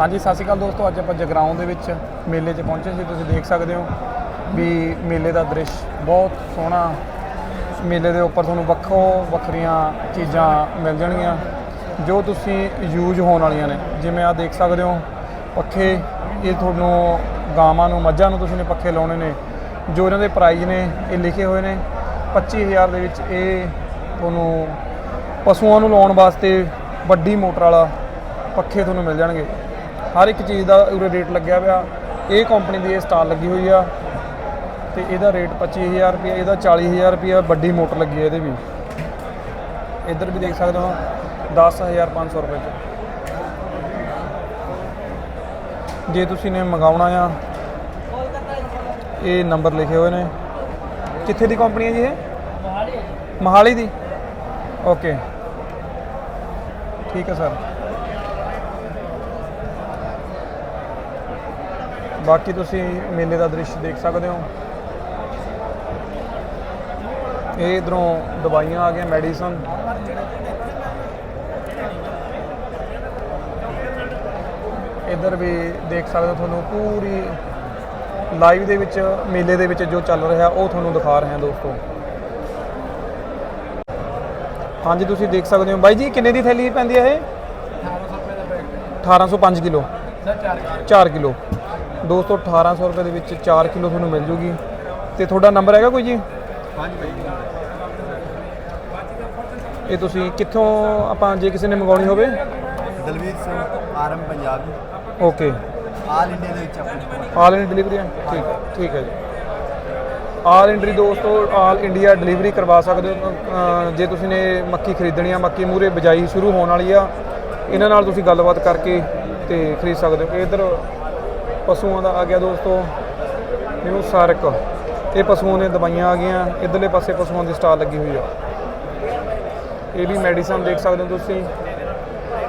ਹਾਂਜੀ, ਸਤਿ ਸ਼੍ਰੀ ਅਕਾਲ ਦੋਸਤੋ। ਅੱਜ ਆਪਾਂ ਜਗਰਾਉਂ ਦੇ ਵਿੱਚ ਮੇਲੇ 'ਚ ਪਹੁੰਚੇ ਸੀ। ਤੁਸੀਂ ਦੇਖ ਸਕਦੇ ਹੋ ਵੀ ਮੇਲੇ ਦਾ ਦ੍ਰਿਸ਼ ਬਹੁਤ ਸੋਹਣਾ। ਮੇਲੇ ਦੇ ਉੱਪਰ ਤੁਹਾਨੂੰ ਵੱਖੋ ਵੱਖਰੀਆਂ ਚੀਜ਼ਾਂ ਮਿਲ ਜਾਣਗੀਆਂ, ਜੋ ਤੁਸੀਂ ਯੂਜ਼ ਹੋਣ ਵਾਲੀਆਂ ਨੇ। ਜਿਵੇਂ ਆ ਦੇਖ ਸਕਦੇ ਹੋ, ਪੱਖੇ। ਇਹ ਤੁਹਾਨੂੰ ਗਾਵਾਂ ਨੂੰ, ਮੱਝਾਂ ਨੂੰ ਤੁਸੀਂ ਨੇ ਪੱਖੇ ਲਾਉਣੇ ਨੇ, ਜੋ ਇਹਨਾਂ ਦੇ ਪ੍ਰਾਈਜ਼ ਨੇ, ਇਹ ਲਿਖੇ ਹੋਏ ਨੇ। 25000 ਦੇ ਵਿੱਚ ਇਹ ਤੁਹਾਨੂੰ ਪਸ਼ੂਆਂ ਨੂੰ ਲਾਉਣ ਵਾਸਤੇ ਵੱਡੀ ਮੋਟਰ ਵਾਲਾ ਪੱਖੇ ਤੁਹਾਨੂੰ ਮਿਲ ਜਾਣਗੇ। ਹਰ ਇੱਕ ਚੀਜ਼ ਦਾ ਉਰੇ ਰੇਟ ਲੱਗਿਆ ਪਿਆ। ਇਹ ਕੰਪਨੀ ਦੀ ਇਹ ਸਟਾਲ ਲੱਗੀ ਹੋਈ ਆ। ਤੇ ਇਹਦਾ ਰੇਟ 25000 ਰੁਪਏ ਇਹਦਾ 40000 ਰੁਪਏ ਵੱਡੀ ਮੋਟਰ ਲੱਗੀ ਹੈ ਇਹਦੇ ਵੀ। ਇੱਧਰ ਵੀ ਦੇਖ ਸਕਦੇ ਹੋ 10500 ਰੁਪਏ ਚ। ਜੇ ਤੁਸੀਂ ਨੇ ਮੰਗਾਉਣਾ ਆ, ਇਹ ਨੰਬਰ ਲਿਖੇ ਹੋਏ ਨੇ। ਕਿੱਥੇ ਦੀ ਕੰਪਨੀ ਹੈ ਜੀ ਇਹ? ਮਹਾਲੀ ਦੀ? ਓਕੇ ਠੀਕ ਹੈ ਸਰ। ਬਾਕੀ ਤੁਸੀਂ ਮੇਲੇ ਦਾ ਦ੍ਰਿਸ਼ ਦੇਖ ਸਕਦੇ ਹੋ। ਇਹ ਇਧਰੋਂ ਦਵਾਈਆਂ ਆ ਗਈਆਂ ਮੈਡੀਸਨ ਇਧਰ ਵੀ ਦੇਖ ਸਕਦੇ ਹੋ ਤੁਹਾਨੂੰ ਪੂਰੀ ਲਾਈਵ ਦੇ ਵਿੱਚ ਮੇਲੇ ਦੇ ਵਿੱਚ ਜੋ ਚੱਲ ਰਿਹਾ ਉਹ ਤੁਹਾਨੂੰ ਦਿਖਾ ਰਹੇ ਹਾਂ ਦੋਸਤੋ। ਹਾਂਜੀ ਤੁਸੀਂ ਦੇਖ ਸਕਦੇ ਹੋ। ਬਾਈ ਜੀ ਕਿੰਨੇ ਦੀ ਥੈਲੀ ਪੈਂਦੀ ਹੈ ਇਹ? 1805 ਕਿਲੋ। 4 ਕਿਲੋ। ਦੋਸਤੋ 1800 ਰੁਪਏ ਦੇ ਵਿੱਚ 4 ਕਿਲੋ ਤੁਹਾਨੂੰ ਮਿਲ ਜੂਗੀ। ਤੇ ਤੁਹਾਡਾ ਨੰਬਰ ਹੈਗਾ ਕੋਈ ਜੀ? ਇਹ ਤੁਸੀਂ ਕਿੱਥੋਂ ਆਪਾਂ ਜੇ ਕਿਸੇ ਨੇ ਮੰਗਾਉਣੀ ਹੋਵੇ? ਦਲਵੀਰ ਸਿੰਘ ਆਰਮ ਪੰਜਾਬੀ। ਓਕੇ। ਆਲ ਇੰਡੀਆ ਦੇ ਵਿੱਚ ਆਪਣੀ ਆਲ ਇੰਡੀਆ ਡਿਲੀਵਰੀ ਹੈ? ਠੀਕ ਹੈ ਠੀਕ ਹੈ ਜੀ। ਆਲ ਇੰਡੀਆ ਦੋਸਤੋ ਆਲ ਇੰਡੀਆ ਡਿਲੀਵਰੀ ਕਰਵਾ ਸਕਦੇ ਹੋ। ਜੇ ਤੁਸੀਂ ਨੇ ਮੱਕੀ ਖਰੀਦਣੀ ਆ ਮੱਕੀ ਮੂਰੇ ਬਜਾਈ ਸ਼ੁਰੂ ਹੋਣ ਵਾਲੀ ਆ ਇਹਨਾਂ ਨਾਲ ਤੁਸੀਂ ਗੱਲਬਾਤ ਕਰਕੇ ਤੇ ਖਰੀਦ ਸਕਦੇ ਹੋ। ਇਧਰ ਪਸ਼ੂਆਂ ਦਾ ਆ ਗਿਆ ਦੋਸਤੋ, ਨਿਊ ਸਾਰਕ। ਇਹ ਪਸ਼ੂਆਂ ਦੀਆਂ ਦਵਾਈਆਂ ਆ ਗਈਆਂ, ਇਧਰਲੇ ਪਾਸੇ ਪਸ਼ੂਆਂ ਦੀ ਸਟਾਲ ਲੱਗੀ ਹੋਈ ਆ। ਇਹ ਵੀ ਮੈਡੀਸਨ ਦੇਖ ਸਕਦੇ ਹੋ ਤੁਸੀਂ।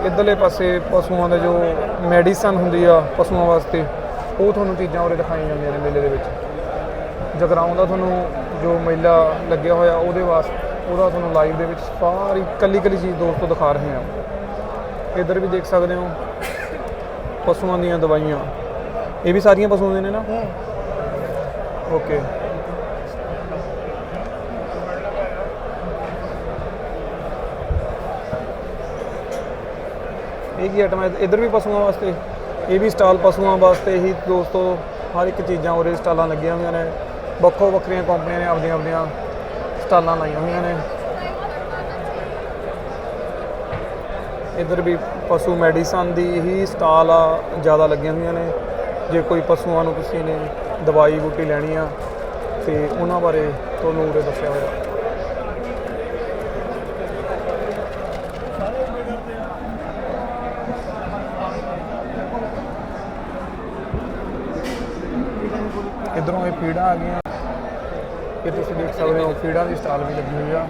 ਇਧਰਲੇ ਪਾਸੇ ਪਸ਼ੂਆਂ ਦਾ ਜੋ ਮੈਡੀਸਨ ਹੁੰਦੀ ਆ ਪਸ਼ੂਆਂ ਵਾਸਤੇ, ਉਹ ਤੁਹਾਨੂੰ ਚੀਜ਼ਾਂ ਉਰੇ ਦਿਖਾਈਆਂ ਜਾਂਦੀਆਂ ਨੇ ਮੇਲੇ ਦੇ ਵਿੱਚ। ਜਗਰਾਉਂ ਦਾ ਤੁਹਾਨੂੰ ਜੋ ਮੇਲਾ ਲੱਗਿਆ ਹੋਇਆ, ਉਹਦੇ ਵਾਸਤੇ ਉਹਦਾ ਤੁਹਾਨੂੰ ਲਾਈਵ ਦੇ ਵਿੱਚ ਸਾਰੀ ਕੱਲੀ ਕੱਲੀ ਚੀਜ਼ ਦੋਸਤੋ ਦਿਖਾ ਰਹੇ ਹਾਂ। ਇਧਰ ਵੀ ਦੇਖ ਸਕਦੇ ਹੋ, ਪਸ਼ੂਆਂ ਦੀਆਂ ਦਵਾਈਆਂ। ਇਹ ਵੀ ਸਾਰੀਆਂ ਦੀਆਂ ਨੇ ਨਾ? ਓਕੇ ਇਹ ਕੀ ਆਈਟਮ ਹੈ ਇਧਰ ਵੀ ਪਸ਼ੂਆਂ ਵਾਸਤੇ? ਇਹ ਵੀ ਸਟਾਲ ਪਸ਼ੂਆਂ ਵਾਸਤੇ ਹੀ ਦੋਸਤੋ ਹਰ ਇੱਕ ਚੀਜ਼ਾਂ ਉਰੇ ਸਟਾਲਾਂ ਲੱਗੀਆਂ ਹੋਈਆਂ ਨੇ। ਵੱਖੋ ਵੱਖਰੀਆਂ ਕੰਪਨੀਆਂ ਨੇ ਆਪਦੀਆਂ ਆਪਦੀਆਂ ਸਟਾਲਾਂ ਲਾਈਆਂ ਹੋਈਆਂ ਨੇ। ਇਧਰ ਵੀ ਪਸ਼ੂ ਮੈਡੀਸਨ ਦੀ ਹੀ ਸਟਾਲ ਆ ਜ਼ਿਆਦਾ ਲੱਗੀਆਂ ਹੋਈਆਂ ਨੇ। ਜੇ ਕੋਈ ਪਸ਼ੂਆਂ ਨੂੰ ਕਿਸੇ ਨੇ ਦਵਾਈ ਬੂਟੀ ਲੈਣੀ ਆ ਤੇ ਉਹਨਾਂ ਬਾਰੇ ਤੁਹਾਨੂੰ ਉਰੇ ਦੱਸਿਆ ਹੋਇਆ। ਇਧਰੋਂ ਇਹ ਫੀਡਾਂ ਆ ਗਈਆਂ। ਇਹ ਤੁਸੀਂ ਦੇਖ ਸਕਦੇ ਹੋ ਫੀਡਾਂ ਦੀ ਸਟਾਲ ਵੀ ਲੱਗੀ ਹੋਈ ਆ।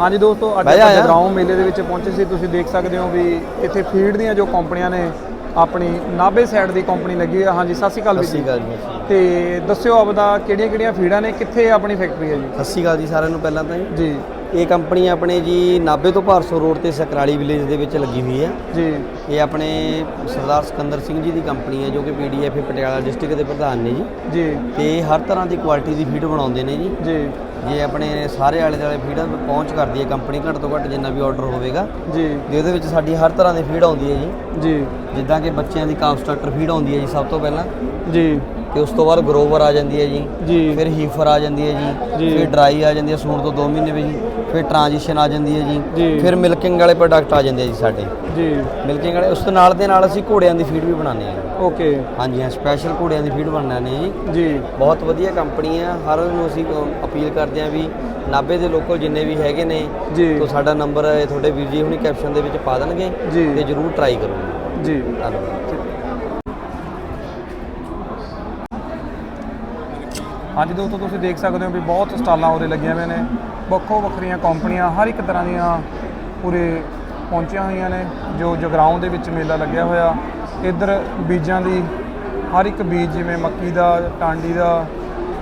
ਹਾਂਜੀ ਦੋਸਤੋ ਅੱਜ ਆਪਾਂ। ਜਗਰਾਉਂ ਮੇਲੇ ਦੇ ਵਿੱਚ ਪਹੁੰਚੇ ਸੀ। ਤੁਸੀਂ ਦੇਖ ਸਕਦੇ ਹੋ ਵੀ ਇੱਥੇ ਫੀਡ ਦੀਆਂ ਜੋ ਕੰਪਨੀਆਂ ਨੇ ਆਪਣੀ ਨਾਭੇ ਸਾਈਡ ਦੀ ਕੰਪਨੀ ਲੱਗੀ ਹੋਈ ਆ। ਹਾਂਜੀ ਸਤਿ ਸ਼੍ਰੀ ਅਕਾਲ ਵੀਰ ਸਤਿ ਸ਼੍ਰੀ ਅਕਾਲ ਜੀ। ਤੇ ਦੱਸਿਓ ਆਪਦਾ ਕਿਹੜੀਆਂ ਕਿਹੜੀਆਂ ਫੀਡਾਂ ਨੇ ਕਿੱਥੇ ਆਪਣੀ ਫੈਕਟਰੀ ਹੈ ਜੀ? ਸਤਿ ਸ਼੍ਰੀ ਅਕਾਲ ਜੀ ਸਾਰਿਆਂ ਨੂੰ ਪਹਿਲਾਂ ਤਾਂ ਜੀ। ਜੀ। ਇਹ ਕੰਪਨੀ ਆਪਣੇ ਜੀ ਨਾਭੇ ਤੋਂ ਭਾਰਸੋ ਰੋਡ ਤੇ ਸਕਰਾਲੀ ਵਿਲੇਜ ਦੇ ਵਿੱਚ ਲੱਗੀ ਹੋਈ ਹੈ। ਜੀ। ਇਹ ਆਪਣੇ ਸਰਦਾਰ ਸਿਕੰਦਰ ਸਿੰਘ ਜੀ ਦੀ ਕੰਪਨੀ ਹੈ ਜੋ ਕਿ ਪੀਡੀਐਫ ਪਟਿਆਲਾ ਡਿਸਟ੍ਰਿਕਟ ਦੇ ਪ੍ਰਧਾਨ ਨੇ ਜੀ। ਜੀ। ਤੇ ਹਰ ਤਰ੍ਹਾਂ ਦੀ ਕੁਆਲਿਟੀ ਦੀ ਫੀਡ ਬਣਾਉਂਦੇ ਨੇ ਜੀ। ਜੀ। ਜੇ ਆਪਣੇ ਸਾਰੇ ਆਲੇ ਦੁਆਲੇ ਫੀਡਾਂ ਪਹੁੰਚ ਕਰਦੀ ਹੈ ਕੰਪਨੀ ਘੱਟ ਤੋਂ ਘੱਟ ਜਿੰਨਾ ਵੀ ਆਰਡਰ ਹੋਵੇਗਾ। ਜੀ। ਤੇ ਉਹਦੇ ਵਿੱਚ ਸਾਡੀ ਹਰ ਤਰ੍ਹਾਂ ਦੀ ਫੀਡ ਆਉਂਦੀ ਹੈ ਜੀ। ਜੀ। ਜਿੱਦਾਂ ਕਿ ਬੱਚਿਆਂ ਦੀ ਕਾਫ ਸਟਾਰਟਰ ਫੀਡ ਆਉਂਦੀ ਹੈ ਜੀ ਸਭ ਤੋਂ ਪਹਿਲਾਂ। ਜੀ। ਤੇ ਉਸ ਤੋਂ ਬਾਅਦ ਗਰੋਵਰ ਆ ਜਾਂਦੀ ਹੈ ਜੀ ਫਿਰ ਹੀਫਰ ਆ ਜਾਂਦੀ ਹੈ ਜੀ। ਫਿਰ ਡਰਾਈ ਆ ਜਾਂਦੀ ਹੈ ਸੂਣ ਤੋਂ 2 ਮਹੀਨੇ ਵਿੱਚ ਜੀ ਫਿਰ ਟ੍ਰਾਂਜੀਸ਼ਨ ਆ ਜਾਂਦੀ ਹੈ ਜੀ। ਫਿਰ ਮਿਲਕਿੰਗ ਵਾਲੇ ਪ੍ਰੋਡਕਟ ਆ ਜਾਂਦੇ ਆ ਜੀ ਸਾਡੇ। ਜੀ। ਮਿਲਕਿੰਗ ਵਾਲੇ ਉਸ ਦੇ ਨਾਲ ਦੇ ਨਾਲ ਅਸੀਂ ਘੋੜਿਆਂ ਦੀ ਫੀਡ ਵੀ ਬਣਾਉਂਦੇ ਹਾਂ ਓਕੇ ਹਾਂਜੀ ਹਾਂ ਸਪੈਸ਼ਲ ਘੋੜਿਆਂ ਦੀ ਫੀਡ ਬਣਾਉਂਦੇ ਹਾਂ ਜੀ। ਜੀ। ਬਹੁਤ ਵਧੀਆ ਕੰਪਨੀ ਹੈ ਹਰ ਨੂੰ ਅਸੀਂ ਅਪੀਲ ਕਰਦੇ ਹਾਂ ਵੀ ਨਾਭੇ ਦੇ ਲੋਕਲ ਜਿੰਨੇ ਵੀ ਹੈਗੇ ਨੇ ਜੀ। ਤੋਂ ਸਾਡਾ ਨੰਬਰ ਤੁਹਾਡੇ ਵੀਰ ਜੀ ਹੁਣੀ ਕੈਪਸ਼ਨ ਦੇ ਵਿੱਚ ਪਾ ਦੇਣਗੇ ਜੀ। ਤੇ ਜਰੂਰ ਟਰਾਈ ਕਰੋ ਜੀ। ਧੰਨਵਾਦ। ਹਾਂਜੀ ਦੋਸਤੋ ਤੁਸੀਂ ਦੇਖ ਸਕਦੇ ਹੋ ਵੀ ਬਹੁਤ ਸਟਾਲਾਂ ਉਰੇ ਲੱਗੀਆਂ ਹੋਈਆਂ ਨੇ। ਵੱਖੋ ਵੱਖਰੀਆਂ ਕੰਪਨੀਆਂ ਹਰ ਇੱਕ ਤਰ੍ਹਾਂ ਦੀਆਂ ਉਰੇ ਪਹੁੰਚੀਆਂ ਹੋਈਆਂ ਨੇ ਜੋ ਜਗਰਾਉਂ ਦੇ ਵਿੱਚ ਮੇਲਾ ਲੱਗਿਆ ਹੋਇਆ। ਇੱਧਰ ਬੀਜਾਂ ਦੀ ਹਰ ਇੱਕ ਬੀਜ ਜਿਵੇਂ ਮੱਕੀ ਦਾ ਟਾਂਡੀ ਦਾ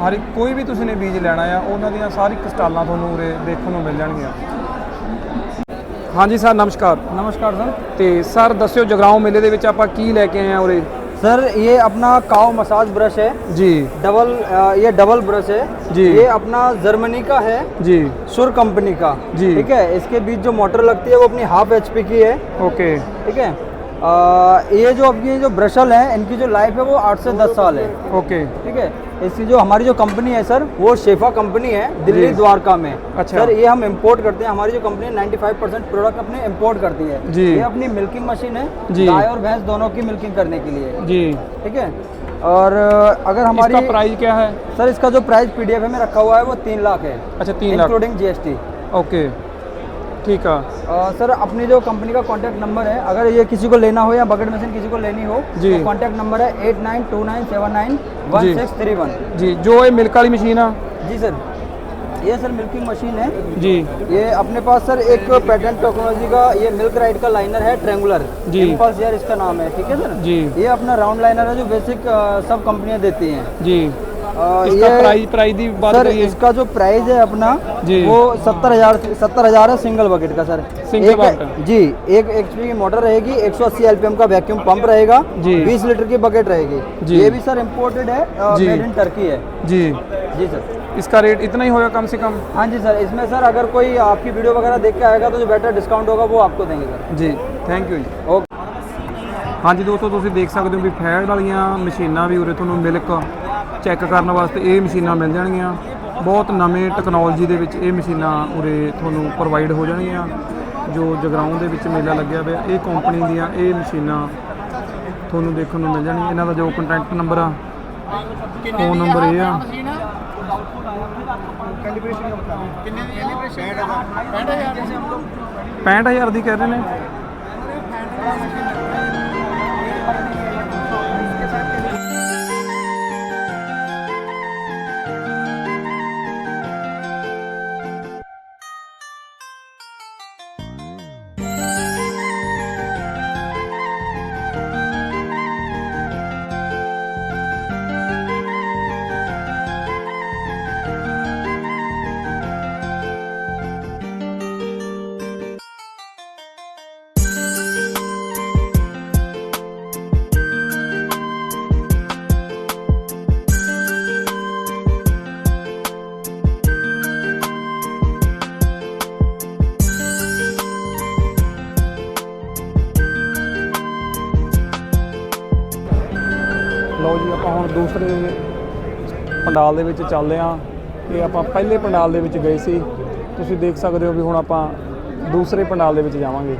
ਹਰ ਇੱਕ ਕੋਈ ਵੀ ਤੁਸੀਂ ਨੇ ਬੀਜ ਲੈਣਾ ਆ ਉਹਨਾਂ ਦੀਆਂ ਸਾਰ ਇੱਕ ਸਟਾਲਾਂ ਤੁਹਾਨੂੰ ਉਰੇ ਦੇਖਣ ਨੂੰ ਮਿਲ ਜਾਣਗੀਆਂ। ਹਾਂਜੀ ਸਰ ਨਮਸਕਾਰ। ਨਮਸਕਾਰ ਸਰ। ਤੇ ਸਰ ਦੱਸਿਓ ਜਗਰਾਉਂ ਮੇਲੇ ਦੇ ਵਿੱਚ ਆਪਾਂ ਕੀ ਲੈ ਕੇ ਆਏ ਆ ਉਰੇ? सर ये अपना काव मसाज ब्रश है। जी। डबल ये डबल ब्रश है। जी। ये अपना जर्मनी का है जी। सुर कंपनी का। जी। ठीक है? इसके बीच जो मोटर लगती है वो अपनी हाफ़ एच की है। ओके। ठीक है? आ, ये जो अब ये जो ब्रशल है इनकी जो लाइफ है वो आठ से दस साल है। ओके। ठीक है? इसकी जो हमारी जो कंपनी है सर वो शेफा कंपनी है दिल्ली द्वारका में। अच्छा। सर ये हम इंपोर्ट करते हैं हमारी जो कंपनी है 95 परसेंट प्रोडक्ट अपने इंपोर्ट करती है। जी। ये अपनी मिल्किंग मशीन है जी। गाय और भैंस दोनों की मिल्किंग करने के लिए। जी। ठीक है? और अगर हमारी प्राइस क्या है? सर इसका जो प्राइस पीडीएफ में रखा हुआ है वो तीन लाख है अच्छा तीन लाख। Including GST okay. ठीक है। सर अपनी जो कंपनी का कॉन्टैक्ट नंबर है अगर ये किसी को लेना हो या बकेट मशीन किसी को लेनी हो जी। तो कॉन्टैक्ट नंबर है eight nine two nine seven nine one six three one जी जो ये मिल्क वाली मशीन है। जी सर। ये सर मिल्किंग मशीन है। जी। ये अपने पास सर एक पेटेंट टेक्नोलॉजी का ये मिल्क राइड का लाइनर है ट्रेंगुलर जी। इम्पल्स यार इसका नाम है ठीक है सर? जी। ये अपना राउंड लाइनर है जो बेसिक सब कंपनियाँ देती हैं। जी। इसका प्राइस प्राइस की बात सर करिए इसका जो प्राइस है अपना जी। वो सत्तर हजार सत्तर हजार है सिंगल बकेट का सर सिंगल एक- बकेट। जी एक एचपी की मोटर रहेगी 180 एलपीएम का वैक्यूम पंप रहेगा जी। 20 लीटर की बकेट रहेगी जी। ये भी सर इम्पोर्टेड है जी। मेड इन टर्की है जी जी सर इसका रेट इतना ही होगा कम से कम हाँ जी सर इसमें सर अगर कोई आपकी वीडियो वगैरह देख के आएगा तो जो बेटर डिस्काउंट होगा वो आपको देंगे सर ਜੀ ਥੈਂਕ ਯੂ ਜੀ ओके ਹਾਂਜੀ ਦੋਸਤੋ ਤੁਸੀਂ ਦੇਖ ਸਕਦੇ ਹੋ ਵੀ ਫੈਡ ਵਾਲੀਆਂ ਮਸ਼ੀਨਾਂ ਵੀ ਉਰੇ ਤੁਹਾਨੂੰ ਮਿਲਕ ਚੈੱਕ ਕਰਨ ਵਾਸਤੇ ਇਹ ਮਸ਼ੀਨਾਂ ਮਿਲ ਜਾਣਗੀਆਂ। ਬਹੁਤ ਨਵੇਂ ਟੈਕਨੋਲੋਜੀ ਦੇ ਵਿੱਚ ਇਹ ਮਸ਼ੀਨਾਂ ਉਰੇ ਤੁਹਾਨੂੰ ਪ੍ਰੋਵਾਈਡ ਹੋ ਜਾਣਗੀਆਂ। ਜੋ ਜਗਰਾਉਂ ਦੇ ਵਿੱਚ ਮੇਲਾ ਲੱਗਿਆ ਹੋਇਆ ਇਹ ਕੰਪਨੀ ਦੀਆਂ ਇਹ ਮਸ਼ੀਨਾਂ ਤੁਹਾਨੂੰ ਦੇਖਣ ਨੂੰ ਮਿਲ ਜਾਣਗੀਆਂ। ਇਹਨਾਂ ਦਾ ਜੋ ਕੰਟੈਕਟ ਨੰਬਰ ਆ ਫੋਨ ਨੰਬਰ ਇਹ ਆ। ਪੈਂਹਠ ਹਜ਼ਾਰ ਦੀ। ਕਹਿ ਰਹੇ ਨੇ। ਪੰਡਾਲ ਦੇ ਵਿੱਚ ਚੱਲਦੇ ਹਾਂ ਇਹ ਆਪਾਂ ਪਹਿਲੇ ਪੰਡਾਲ ਦੇ ਵਿੱਚ ਗਏ ਸੀ। ਤੁਸੀਂ ਦੇਖ ਸਕਦੇ ਹੋ ਵੀ ਹੁਣ ਆਪਾਂ ਦੂਸਰੇ ਪੰਡਾਲ ਦੇ ਵਿੱਚ ਜਾਵਾਂਗੇ।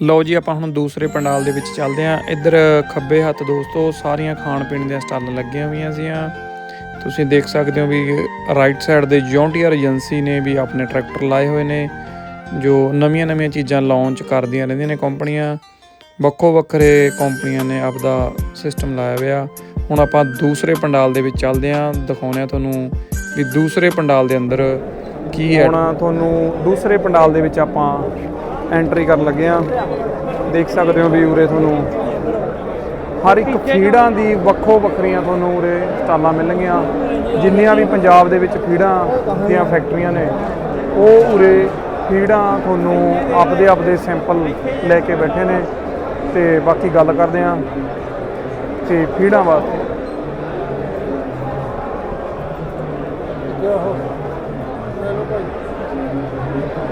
ਲਓ ਜੀ, ਆਪਾਂ ਹੁਣ ਦੂਸਰੇ ਪੰਡਾਲ ਦੇ ਵਿੱਚ ਚੱਲਦੇ ਹਾਂ। ਇੱਧਰ ਖੱਬੇ ਹੱਥ ਦੋਸਤੋ, ਸਾਰੀਆਂ ਖਾਣ ਪੀਣ ਦੀਆਂ ਸਟਾਲਾਂ ਲੱਗੀਆਂ ਹੋਈਆਂ ਸੀਆਂ। ਤੁਸੀਂ ਦੇਖ ਸਕਦੇ ਹੋ ਵੀ ਰਾਈਟ ਸਾਈਡ ਦੇ ਜੌਂਟੀਅਰ ਏਜੰਸੀ ਨੇ ਵੀ ਆਪਣੇ ਟਰੈਕਟਰ ਲਾਏ ਹੋਏ ਨੇ। ਜੋ ਨਵੀਆਂ-ਨਵੀਆਂ ਚੀਜ਼ਾਂ ਲਾਂਚ ਕਰਦੀਆਂ ਰਹਿੰਦੀਆਂ ਨੇ ਕੰਪਨੀਆਂ, ਵੱਖੋ ਵੱਖਰੇ ਕੰਪਨੀਆਂ ਨੇ ਆਪਦਾ ਸਿਸਟਮ ਲਾਇਆ ਹੋਇਆ। ਹੁਣ ਆਪਾਂ ਦੂਸਰੇ ਪੰਡਾਲ ਦੇ ਵਿੱਚ ਚੱਲਦੇ ਹਾਂ, ਦਿਖਾਉਂਦੇ ਹਾਂ ਤੁਹਾਨੂੰ ਵੀ ਦੂਸਰੇ ਪੰਡਾਲ ਦੇ ਅੰਦਰ ਕੀ ਹੈ। ਹੁਣ ਤੁਹਾਨੂੰ ਦੂਸਰੇ ਪੰਡਾਲ ਦੇ ਵਿੱਚ ਆਪਾਂ ਐਂਟਰੀ ਕਰਨ ਲੱਗੇ ਹਾਂ। ਦੇਖ ਸਕਦੇ ਹੋ ਵੀ ਉਰੇ ਤੁਹਾਨੂੰ ਹਰ ਇੱਕ ਖੀੜਾਂ ਦੀ ਵੱਖੋ ਵੱਖਰੀਆਂ ਤੁਹਾਨੂੰ ਉਰੇ ਸਟਾਲਾਂ ਮਿਲਣਗੀਆਂ। ਜਿੰਨੀਆਂ ਵੀ ਪੰਜਾਬ ਦੇ ਵਿੱਚ ਖੀੜਾਂ ਦੀਆਂ ਫੈਕਟਰੀਆਂ ਨੇ, ਉਹ ਉਰੇ ਫੀਡਾਂ ਤੁਹਾਨੂੰ ਆਪਦੇ ਆਪਦੇ ਸੈਂਪਲ ਲੈ ਕੇ ਬੈਠੇ ਨੇ ਤੇ ਬਾਕੀ ਗੱਲ ਕਰਦੇ ਹਾਂ ਤੇ ਫੀਡਾਂ ਵਾਸਤੇ।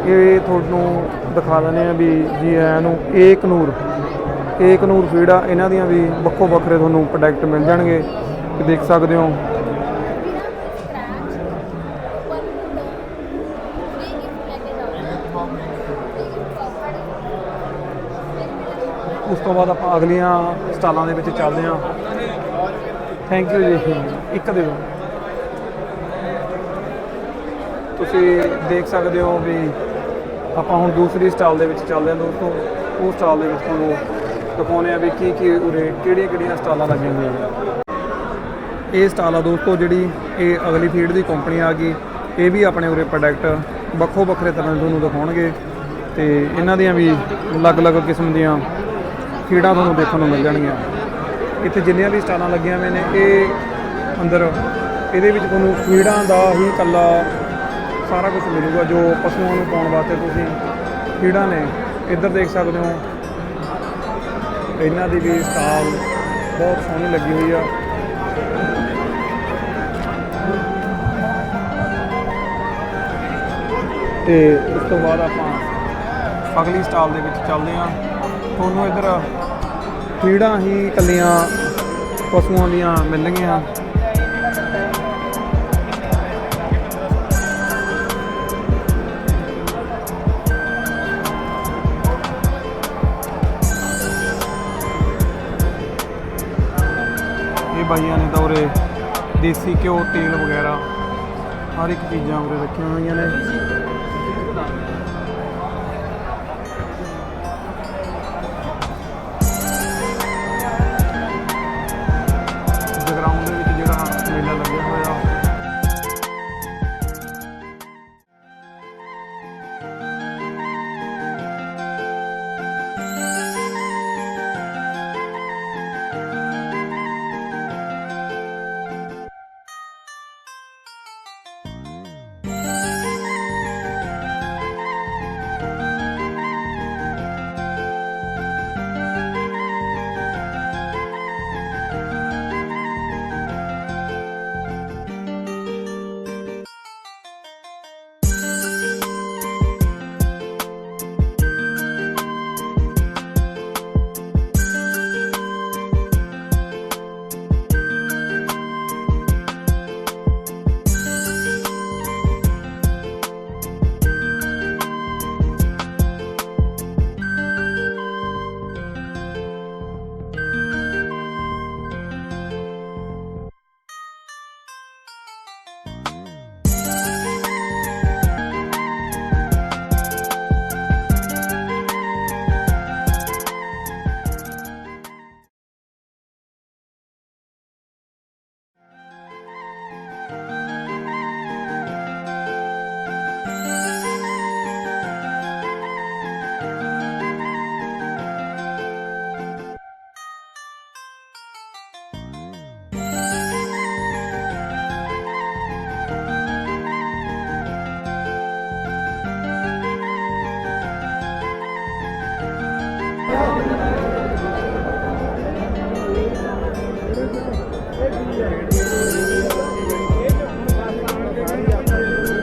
ਇਹ ਤੁਹਾਨੂੰ ਦਿਖਾ ਦਿੰਦੇ ਆ ਵੀ ਜੀ ਆਇਆਂ ਨੂੰ ਏਕ ਨੂਰ ਏਕ ਨੂਰ ਫੀਡ ਆ ਇਹਨਾਂ ਦੀਆਂ ਵੀ ਵੱਖੋ ਵੱਖਰੇ ਤੁਹਾਨੂੰ ਪ੍ਰੋਡਕਟ ਮਿਲ ਜਾਣਗੇ। ਦੇਖ ਸਕਦੇ ਹੋ ਤੋਂ ਬਾਅਦ ਆਪਾਂ ਅਗਲੀਆਂ ਸਟਾਲਾਂ ਦੇ ਵਿੱਚ ਚੱਲਦੇ ਹਾਂ। ਥੈਂਕ ਯੂ ਜੀ। ਇੱਕ ਦੇ ਦਿਓ। ਤੁਸੀਂ ਦੇਖ ਸਕਦੇ ਹੋ ਵੀ ਆਪਾਂ ਹੁਣ ਦੂਸਰੀ ਸਟਾਲ ਦੇ ਵਿੱਚ ਚੱਲਦੇ ਹਾਂ ਦੋਸਤੋ। ਉਹ ਸਟਾਲ ਦੇ ਵਿੱਚ ਤੁਹਾਨੂੰ ਦਿਖਾਉਂਦੇ ਆ ਵੀ ਕੀ ਕੀ ਉਰੇ ਕਿਹੜੀਆਂ ਕਿਹੜੀਆਂ ਸਟਾਲਾਂ ਲੱਗੀਆਂ ਹੋਈਆਂ ਇਹ ਸਟਾਲ ਆ ਦੋਸਤੋ ਜਿਹੜੀ ਇਹ ਅਗਲੀ ਫੀਡ ਦੀ ਕੰਪਨੀ ਆ ਗਈ। ਇਹ ਵੀ ਆਪਣੇ ਉਰੇ ਪ੍ਰੋਡਕਟ ਵੱਖੋ ਵੱਖਰੇ ਤਰ੍ਹਾਂ ਤੁਹਾਨੂੰ ਦਿਖਾਉਣਗੇ। ਤੇ ਇਹਨਾਂ ਦੀਆਂ ਵੀ ਅਲੱਗ-ਅਲੱਗ ਕਿਸਮ ਦੀਆਂ ਫੀਡਾਂ ਤੁਹਾਨੂੰ ਦੇਖਣ ਨੂੰ ਮਿਲ ਜਾਣਗੀਆਂ। ਇੱਥੇ ਜਿੰਨੀਆਂ ਵੀ ਸਟਾਲਾਂ ਲੱਗੀਆਂ ਹੋਈਆਂ ਨੇ, ਇਹ ਅੰਦਰ, ਇਹਦੇ ਵਿੱਚ ਤੁਹਾਨੂੰ ਫੀਡਾਂ ਦਾ ਹੀ ਇਕੱਲਾ ਸਾਰਾ ਕੁਝ ਮਿਲੂਗਾ, ਜੋ ਪਸ਼ੂਆਂ ਨੂੰ ਪਾਉਣ ਵਾਸਤੇ ਤੁਸੀਂ ਫੀਡਾਂ ਨੇ, ਇੱਧਰ ਦੇਖ ਸਕਦੇ ਹੋ। ਇਹਨਾਂ ਦੀ ਵੀ ਸਟਾਲ ਬਹੁਤ ਸੋਹਣੀ ਲੱਗੀ ਹੋਈ ਆ। ਤੇ ਉਸ ਤੋਂ ਬਾਅਦ ਆਪਾਂ ਅਗਲੀ ਸਟਾਲ ਦੇ ਵਿੱਚ ਚੱਲਦੇ ਹਾਂ। ਤੁਹਾਨੂੰ ਇੱਧਰ ਫੀਡਾਂ ਹੀ ਇਕੱਲੀਆਂ ਪਸ਼ੂਆਂ ਦੀਆਂ ਮਿਲਣਗੀਆਂ। ਇਹ ਬਾਈਆਂ ਨੇ ਤਾਂ ਉਰੇ ਦੇਸੀ ਘਿਓ, ਤੇਲ ਵਗੈਰਾ ਹਰ ਇੱਕ ਚੀਜ਼ਾਂ ਉਰੇ ਰੱਖੀਆਂ ਹੋਈਆਂ ਨੇ।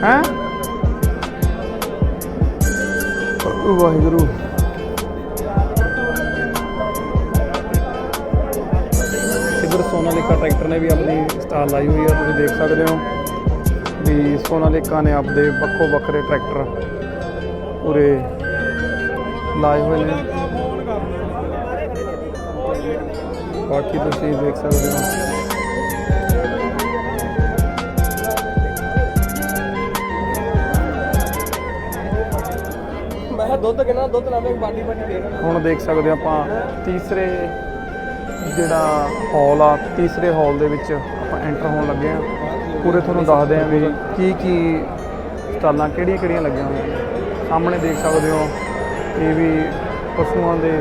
ਹੈ? ਵਾਹਿਗੁਰੂ। ਇਧਰ ਸੋਨਾਲੀਕਾ ਟਰੈਕਟਰ ਨੇ ਵੀ ਆਪਣੀ ਸਟਾਲ ਲਾਈ ਹੋਈ ਆ, ਤੁਸੀਂ ਦੇਖ ਸਕਦੇ ਹੋ ਵੀ ਸੋਨਾਲੀਕਾ ਨੇ ਆਪਦੇ ਵੱਖੋ ਵੱਖਰੇ ਟਰੈਕਟਰ ਪੂਰੇ ਲਾਏ ਹੋਏ ਨੇ। ਬਾਕੀ ਤੁਸੀਂ ਦੇਖ ਸਕਦੇ ਹੋ। ਦੁੱਧ ਦੁੱਧ ਹੁਣ ਦੇਖ ਸਕਦੇ ਆਪਾਂ ਤੀਸਰੇ ਜਿਹੜਾ ਹਾਲ ਆ, ਤੀਸਰੇ ਹਾਲ ਦੇ ਵਿੱਚ ਆਪਾਂ ਐਂਟਰ ਹੋਣ ਲੱਗੇ ਆ ਪੂਰੇ ਤੁਹਾਨੂੰ ਦੱਸਦੇ ਆ ਵੀ ਕੀ ਕੀ ਸਟਾਲਾਂ ਕਿਹੜੀਆਂ ਕਿਹੜੀਆਂ ਲੱਗੀਆਂ ਹੋਈਆਂ ਸਾਹਮਣੇ ਦੇਖ ਸਕਦੇ ਹੋ, ਇਹ ਵੀ ਪਸ਼ੂਆਂ ਦੇ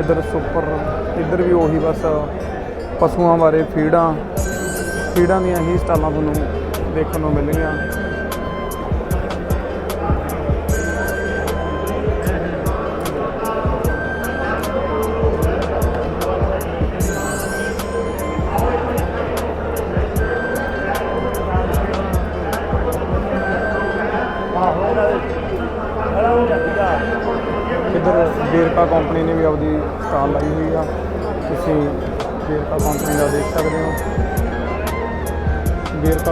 ਇਧਰ ਸੁਪਰ, ਇਧਰ ਵੀ ਉਹੀ ਬਸ ਪਸ਼ੂਆਂ ਬਾਰੇ ਫੀਡਾਂ ਫੀਡਾਂ ਦੀਆਂ ਹੀ ਸਟਾਲਾਂ ਤੁਹਾਨੂੰ ਦੇਖਣ ਨੂੰ ਮਿਲਣਗੀਆਂ। ਇੱਧਰ ਵੇਰਕਾ ਕੰਪਨੀ ਨੇ ਵੀ ਆਪਦੀ ਸਟਾਲ ਲਾਈ ਹੋਈ ਆ। ਤੁਸੀਂ ਵੇਰਕਾ ਕੰਪਨੀ ਦਾ ਦੇਖ ਸਕਦੇ ਹੋ।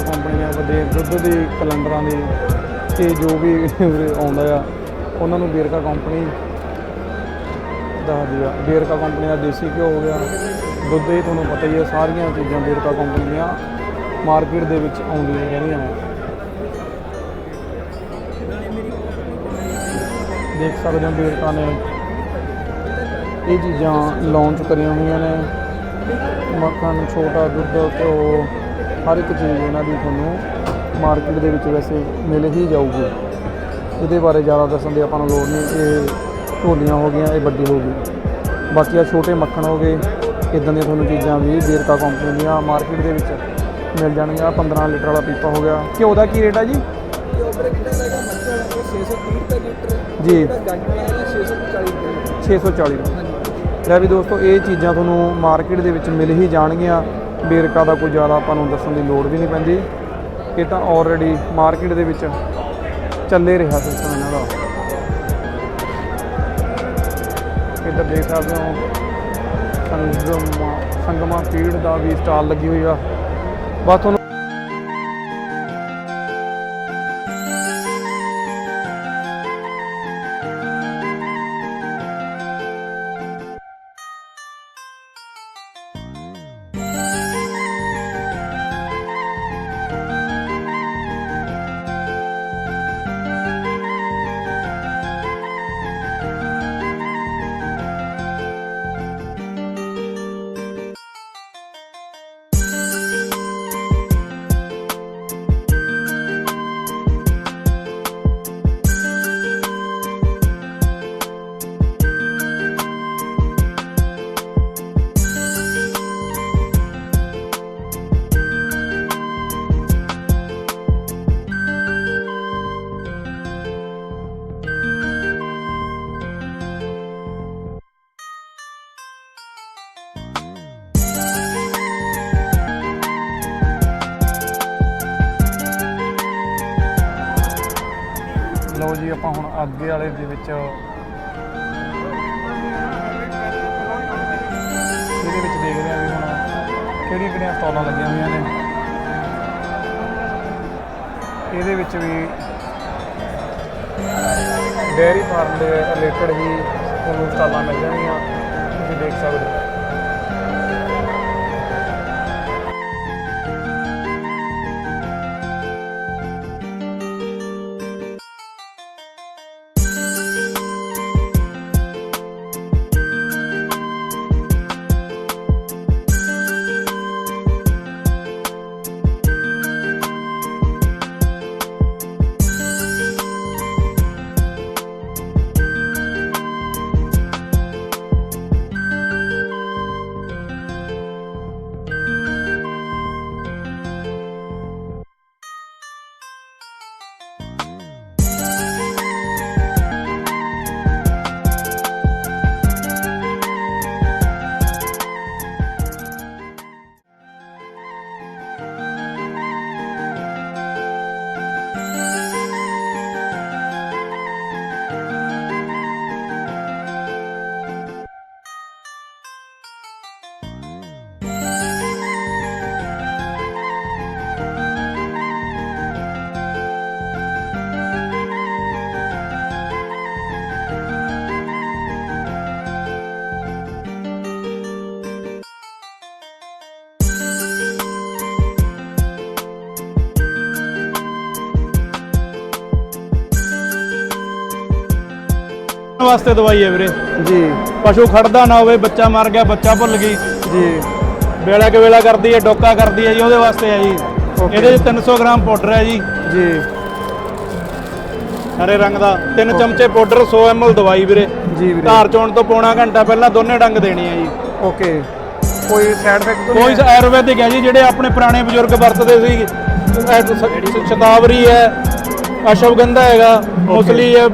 ਵੇਰਕਾ ਕੰਪਨੀ ਨੇ ਆਪਦੇ ਦੁੱਧ ਦੇ ਕੈਲੰਡਰਾਂ ਦੇ ਤੇ ਜੋ ਵੀ ਆਉਂਦਾ ਆ, ਉਹਨਾਂ ਨੂੰ ਵੇਰਕਾ ਕੰਪਨੀ ਦੱਸਦੀ ਆ। ਵੇਰਕਾ ਕੰਪਨੀ ਦਾ ਦੇਸੀ ਘਿਓ ਹੋ ਗਿਆ। ਦੁੱਧ ਇਹ ਤੁਹਾਨੂੰ ਪਤਾ ਹੀ ਹੈ ਸਾਰੀਆਂ ਚੀਜ਼ਾਂ ਵੇਰਕਾ ਕੰਪਨੀ ਦੀਆਂ ਮਾਰਕੀਟ ਦੇ ਵਿੱਚ ਆਉਂਦੀਆਂ ਰਹਿੰਦੀਆਂ ਨੇ। ਦੇਖ ਸਕਦੇ ਹੋ ਵੇਰਕਾ ਨੇ ਇਹ ਚੀਜ਼ਾਂ ਲਾਂਚ ਕਰੀਆਂ ਹੋਈਆਂ ਨੇ। ਮੱਖਣ, ਛੋਟਾ ਦੁੱਧ, ਘਿਓ। ਹਰ ਇੱਕ ਚੀਜ਼ ਇਹਨਾਂ ਦੀ ਤੁਹਾਨੂੰ ਮਾਰਕੀਟ ਦੇ ਵਿੱਚ ਵੈਸੇ ਮਿਲ ਹੀ ਜਾਊਗੀ। ਇਹਦੇ ਬਾਰੇ ਜ਼ਿਆਦਾ ਦੱਸਣ ਦੀ ਆਪਾਂ ਨੂੰ ਲੋੜ ਨਹੀਂ ਇਹ ਢੋਲੀਆਂ ਹੋ ਗਈਆਂ ਇਹ ਵੱਡੀ ਹੋ ਗਈ। ਬਾਕੀ ਆ ਛੋਟੇ ਮੱਖਣ ਹੋ ਗਏ ਇਦਾਂ ਦੀਆਂ ਤੁਹਾਨੂੰ ਚੀਜ਼ਾਂ ਵੀ ਵੇਰਕਾ ਕੰਪਨੀ ਦੀਆਂ ਮਾਰਕੀਟ ਦੇ ਵਿੱਚ ਮਿਲ ਜਾਣਗੀਆਂ। ਆਹ 15 ਲੀਟਰ ਵਾਲਾ ਪੀਪਾ ਹੋ ਗਿਆ। ਘਿਓ ਦਾ ਕੀ ਰੇਟ ਆ ਜੀ? ਜੀ। 640 ਲੈ ਵੀ ਦੋਸਤੋ ਇਹ ਚੀਜ਼ਾਂ ਤੁਹਾਨੂੰ ਮਾਰਕੀਟ ਦੇ ਵਿੱਚ ਮਿਲ ਹੀ ਜਾਣਗੀਆਂ। ਵੇਰਕਾ ਦਾ ਕੋਈ ਜ਼ਿਆਦਾ ਆਪਾਂ ਨੂੰ ਦੱਸਣ ਦੀ ਲੋੜ ਵੀ ਨਹੀਂ ਪੈਂਦੀ। ਇਹ ਤਾਂ ਆਲਰੇਡੀ ਮਾਰਕੀਟ ਦੇ ਵਿੱਚ ਚੱਲੇ ਰਿਹਾ ਸਿਸਟਮ ਇਹਨਾਂ ਦਾ ਇੱਧਰ ਦੇਖ ਸਕਦੇ ਹੋ, ਸੰਗਮਾ ਸੰਗਮਾ ਫੀਡ ਦਾ ਵੀ ਸਟਾਲ ਲੱਗੀ ਹੋਈ ਆ। ਬਸ ਤੁਹਾਨੂੰ ਜੀ ਆਪਾਂ ਹੁਣ ਅੱਗੇ ਵਾਲੇ ਦੇ ਵਿੱਚ ਇਹਦੇ ਵਿੱਚ ਦੇਖਦੇ ਹਾਂ ਵੀ ਹੁਣ ਕਿਹੜੀਆਂ ਕਿਹੜੀਆਂ ਸਟਾਲਾਂ ਲੱਗੀਆਂ ਹੋਈਆਂ ਨੇ। ਇਹਦੇ ਵਿੱਚ ਵੀ ਡੇਅਰੀ ਫਾਰਮ ਦੇ ਰਿਲੇਟਡ ਹੀ ਤੁਹਾਨੂੰ ਸਟਾਲਾਂ ਮਿਲ ਜਾਣਗੀਆਂ ਵਾਸਤੇ ਦਵਾਈ ਹੈ ਵੀਰੇ। ਜੀ। ਪਸ਼ੂ ਖੜਦਾ ਨਾ ਹੋਵੇ ਬੱਚਾ ਮਰ ਗਿਆ ਬੱਚਾ ਭੁੱਲ ਗਈ। ਜੀ। ਵੇਲਾ ਕੇ ਵੇਲਾ ਕਰਦੀ ਹੈ ਡੋਕਾ ਕਰਦੀ ਹੈ ਜੀ ਉਹਦੇ ਵਾਸਤੇ ਹੈ ਜੀ. ਇਹਦੇ 'ਚ 300 ਗ੍ਰਾਮ ਪਾਊਡਰ ਹੈ ਜੀ। ਜੀ। ਹਰੇ ਰੰਗ ਦਾ। ਤਿੰਨ ਚਮਚੇ ਪਾਊਡਰ 100 ml ਦਵਾਈ ਵੀਰੇ। ਜੀ ਵੀਰੇ। ਧਾਰ ਚੋਣ ਤੋਂ ਪੌਣਾ ਘੰਟਾ ਪਹਿਲਾਂ ਦੋਨੇ ਡੰਗ ਦੇਣੀ ਹੈ ਜੀ। ਓਕੇ। ਕੋਈ ਸਾਈਡ ਇਫੈਕਟ ਤਾਂ ਕੋਈ? ਆਯੁਰਵੈਦਿਕ ਹੈ ਜੀ ਜਿਹੜੇ ਆਪਣੇ ਪੁਰਾਣੇ ਬਜ਼ੁਰਗ ਵਰਤਦੇ ਸੀ। ਇਹ ਸ- ਸ਼ਤਾਵਰੀ ਹੈ ਅਸ਼ਵਗੰਧਾ ਹੈਗਾ ਮੁਸਲੀ ਹੈ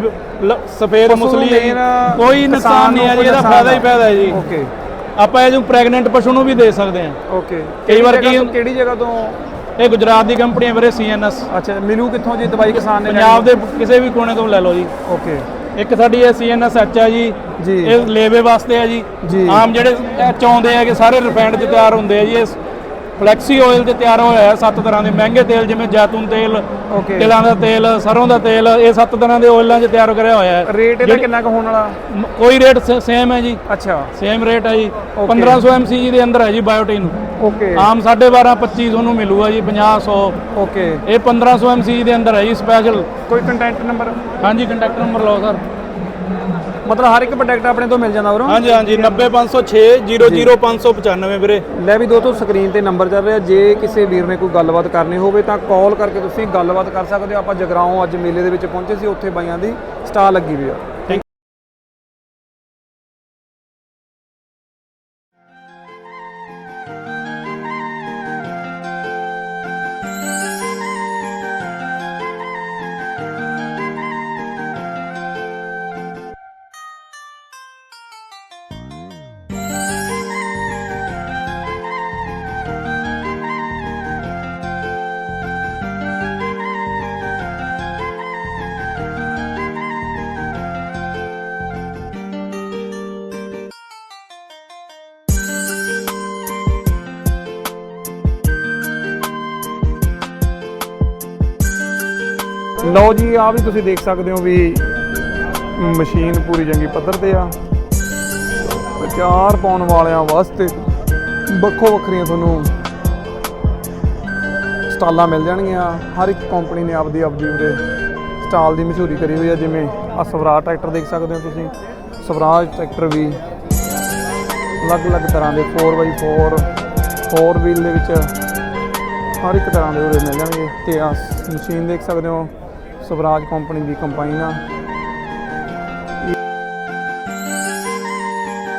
ਲ- ਸਫੇਦ ਪਸ਼ੂ ਮੁਸਲੀ ਹੈ ਜੀ। main ਕੋਈ ਨੁਕਸਾਨ ਨਹੀਂ ਹੈ ਜੀ ਇਹਦਾ ਫਾਇਦਾ ਹੀ ਫਾਇਦਾ ਹੈ ਜੀ। ਓਕੇ ਆਪਾਂ ਇਹ ਜੋ ਪ੍ਰੈਗਨੈਂਟ ਪਸ਼ੂ ਨੂੰ ਵੀ ਦੇ ਸਕਦੇ ਹਾਂ। ਓਕੇ ਕਈ ਵਾਰ ਕੀ- ਕਿਹੜੀ ਜਗ੍ਹਾ ਤੋਂ? ਇਹ ਗੁਜਰਾਤ ਦੀ ਕੰਪਨੀ ਹੈ ਵੀਰੇ ਸੀਐਨਐਸ ਅੱਛਾ ਮਿਲੂ ਕਿੱਥੋਂ ਜੀ ਦਵਾਈ ਕਿਸਾਨ ਨੇ ਪੰਜਾਬ ਦੇ ਕਿਸੇ ਵੀ ਕੋਨੇ ਤੋਂ ਲੈ ਲਓ ਜੀ। ਓਕੇ ਇੱਕ ਸਾਡੀ ਇਹ ਸੀਐਨਐਸ ਐਚ ਹੈ ਜੀ। ਜੀ। ਇਹ ਲੇਵੇ ਵਾਸਤੇ ਹੈ ਜੀ। ਜੀ। ਆਮ ਜਿਹੜੇ ਆਉਂਦੇ ਆ ਕਿ ਸਾਰੇ ਰਿਫਾਈਨਡ 'ਚ ਤਿਆਰ ਹੁੰਦੇ ਆ ਜੀ ਇਹ ਫਲੈਕਸੀ ਆਇਲ ਤੇ ਤਿਆਰ ਹੋਇਆ ਹੈ ਸੱਤ ਤਰ੍ਹਾਂ ਦੇ ਮਹਿੰਗੇ ਤੇਲ ਜਿਵੇਂ ਜੈਤੂਨ ਤੇਲ ਓਕੇ ਤਿਲਾਂ ਦਾ ਤੇਲ ਸਰੋਂ ਦਾ ਤੇਲ ਇਹ ਸੱਤ ਤਰ੍ਹਾਂ ਦੇ ਆਇਲਾਂ 'ਚ ਤਿਆਰ ਕਰਿਆ ਹੋਇਆ ਹੈ। ਰੇਟ ਇਹਦਾ ਕਿੰਨਾ ਕੁ ਹੋਣ ਵਾਲਾ? ਕੋਈ ਰੇਟ ਸੇਮ ਹੈ ਜੀ। ਅੱਛਾ। ਸੇਮ ਰੇਟ ਹੈ ਜੀ। Okay. 1500 mcg ਦੇ ਅੰਦਰ ਹੈ ਜੀ ਬਾਇਓਟਿਨ ਓਕੇ ਆਮ 12.5 25 ਤੁਹਾਨੂੰ ਮਿਲੂਗਾ ਜੀ 50 100 ਓਕੇ ਇਹ 1500 mcg ਦੇ ਅੰਦਰ ਹੈ ਜੀ ਸਪੈਸ਼ਲ ਕੋਈ ਕੰਟੈਂਟ ਨੰਬਰ ਹਾਂਜੀ ਕੰਟੈਕਟ ਨੰਬਰ ਲਓ ਸਰ ਮਤਲਬ ਹਰ ਇੱਕ ਪ੍ਰੋਡਕਟ ਆਪਣੇ ਤੋਂ ਮਿਲ ਜਾਂਦਾ ਉਰੋਂ? ਹਾਂਜੀ ਹਾਂਜੀ 90506 00595 ਵੀਰੇ। ਲੈ ਵੀ ਦੋਸਤੋ ਸਕਰੀਨ ਤੇ ਨੰਬਰ ਚੱਲ ਰਿਹਾ। ਜੇ ਕਿਸੇ ਵੀਰ ਨੇ ਕੋਈ ਗੱਲਬਾਤ ਕਰਨੀ ਹੋਵੇ ਤਾਂ ਕਾਲ ਕਰਕੇ ਤੁਸੀਂ ਗੱਲਬਾਤ ਕਰ ਸਕਦੇ ਹੋ। ਆਪਾਂ ਜਗਰਾਉਂ ਅੱਜ ਮੇਲੇ ਦੇ ਵਿੱਚ ਪਹੁੰਚੇ ਸੀ ਉੱਥੇ ਬਾਈਆਂ ਦੀ ਸਟਾਲ ਲੱਗੀ ਹੋਈ ਆ। ਲਓ ਜੀ ਆ ਵੀ ਤੁਸੀਂ ਦੇਖ ਸਕਦੇ ਹੋ ਵੀ ਮਸ਼ੀਨ ਪੂਰੀ ਚੰਗੀ ਪੱਧਰ ਤੇ ਆ। ਅਚਾਰ ਪਾਉਣ ਵਾਲਿਆਂ ਵਾਸਤੇ ਵੱਖੋ ਵੱਖਰੀਆਂ ਤੁਹਾਨੂੰ ਸਟਾਲਾਂ ਮਿਲ ਜਾਣਗੀਆਂ। ਹਰ ਇੱਕ ਕੰਪਨੀ ਨੇ ਆਪਦੀ ਆਪਦੀ ਉਰੇ ਸਟਾਲ ਦੀ ਮਸ਼ਹੂਰੀ ਕਰੀ ਹੋਈ ਆ, ਜਿਵੇਂ ਆ ਸਵਰਾਜ ਟਰੈਕਟਰ ਦੇਖ ਸਕਦੇ ਹੋ ਤੁਸੀਂ। ਸਵਰਾਜ ਟਰੈਕਟਰ ਵੀ ਅਲੱਗ-ਅਲੱਗ ਤਰ੍ਹਾਂ ਦੇ 4x4 4 ਵੀਲ ਦੇ ਵਿੱਚ ਹਰ ਇੱਕ ਤਰ੍ਹਾਂ ਦੇ ਉਰੇ ਮਿਲ ਜਾਣਗੇ। ਤੇ ਆ ਮਸ਼ੀਨ ਦੇਖ ਸਕਦੇ ਹੋ। ਸਵਰਾਜ ਕੰਪਨੀ ਦੀ ਕੰਬਾਈਨ ਆ।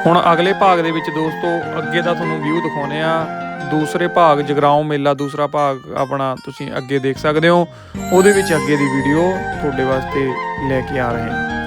ਹੁਣ ਅਗਲੇ ਭਾਗ ਦੇ ਵਿੱਚ ਦੋਸਤੋ, ਅੱਗੇ ਦਾ ਤੁਹਾਨੂੰ ਵਿਊ ਦਿਖਾਉਨੇ ਆ ਦੂਸਰੇ ਭਾਗ, ਜਗਰਾਉਂ ਮੇਲਾ, ਦੂਸਰਾ ਭਾਗ ਆਪਣਾ ਤੁਸੀਂ ਅੱਗੇ ਦੇਖ ਸਕਦੇ ਹੋ। ਉਹਦੇ ਵਿੱਚ ਅੱਗੇ ਦੀ ਵੀਡੀਓ ਤੁਹਾਡੇ ਵਾਸਤੇ ਲੈ ਕੇ ਆ ਰਹੇ ਹਾਂ।